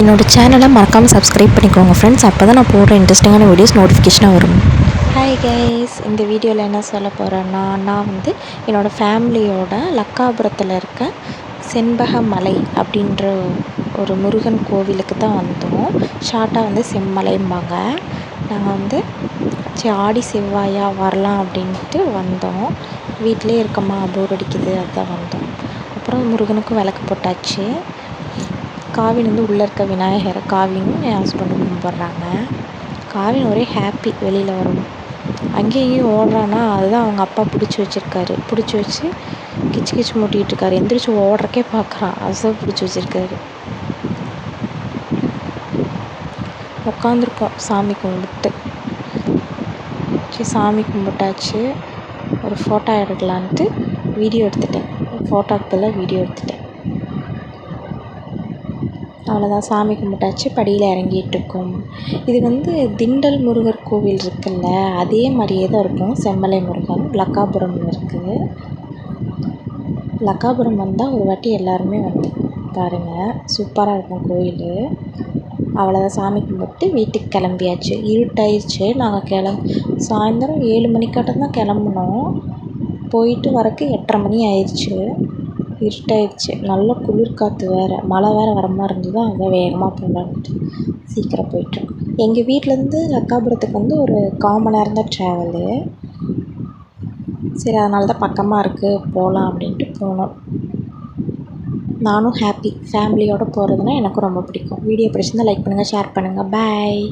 என்னோட சேனலை மறக்காமல் சப்ஸ்கிரைப் பண்ணிக்கோங்க ஃப்ரெண்ட்ஸ் அப்போ தான் நான் போடுற இன்ட்ரெஸ்டிங்கான வீடியோஸ் நோட்டிஃபிகேஷனாக வரும். ஹாய் கைஸ் இந்த வீடியோவில் என்ன சொல்ல போகிறேன்னா நான் வந்து என்னோடய ஃபேமிலியோட லக்காபுரத்தில் இருக்க செண்பக மலை அப்படின்ற ஒரு முருகன் கோவிலுக்கு தான் வந்தோம். ஷார்ட்டாக வந்து செம்மலைம்பாங்க. நாங்கள் வந்து சரி ஆடி செவ்வாயாக வரலாம் அப்படின்ட்டு வந்தோம். வீட்டிலே இருக்கம்மா போர் அடிக்குது அதுதான் வந்தோம். அப்புறம் முருகனுக்கும் விளக்கு போட்டாச்சு. காவின் வந்து உள்ளே இருக்க விநாயகரை காவினும் என் ஹஸ்பண்டும் கும்பிட்றாங்க? காவின் ஒரே ஹாப்பி வெளியில் வரணும் அங்கேயும் இங்கேயும் ஓடுறான்னா அதுதான் அவங்க அப்பா பிடிச்சி வச்சிருக்காரு. பிடிச்சி வச்சு கிச்சு கிச்சு மூட்டிகிட்டு இருக்காரு. எந்திரிச்சு ஓடுறக்கே பார்க்குறான். அதுதான் பிடிச்சி வச்சிருக்காரு. உட்காந்துருக்கோம் சாமி கும்பிட்டு. சரி சாமி கும்பிட்டாச்சு. ஒரு ஃபோட்டோ எடுக்கலான்ட்டு வீடியோ எடுத்துட்டேன். ஃபோட்டோக்கு பதிலாக வீடியோ எடுத்துட்டேன். அவ்வளோதான் சாமி கும்பிட்டாச்சு படியில் இறங்கிட்டுருக்கோம். இது வந்து திண்டல் முருகர் கோவில் இருக்குல்ல அதே மாதிரியே தான் இருக்கும். செம்மலை முருகன் லக்காபுரம்னு இருக்குது லக்காபுரம் வந்தால் ஒரு வாட்டி எல்லாருமே வந்து பாருங்கள் சூப்பராக இருக்கும் கோயில். அவ்வளோதான் சாமி கும்பிட்டு வீட்டுக்கு கிளம்பியாச்சு. இருட்டாயிருச்சு நாங்கள் கிளம் சாயந்தரம் ஏழு மணிக்காட்டம் தான் கிளம்புனோம். போயிட்டு வரக்கு எட்டரை மணி ஆயிடுச்சு இருட்டாயிடுச்சு நல்ல குளிர் காற்று வேறு. மழை வேறு வர மாதிரி இருந்தது. அதான் வேகமாக போகலான்ட்டு சீக்கிரம் போயிட்டோம் எங்கள் வீட்டிலேருந்து அக்காபுரத்துக்கு வந்து ஒரு கால் மணி நேரம் தான் ட்ராவலு சரி அதனால தான் பக்கமாக இருக்குது போகலாம் அப்படின்ட்டு போனோம். நானும் ஹாப்பி ஃபேமிலியோடு போகிறதுனா எனக்கும் ரொம்ப பிடிக்கும். வீடியோ பிடிச்சிருந்தா லைக் பண்ணுங்கள் ஷேர் பண்ணுங்கள் பாய்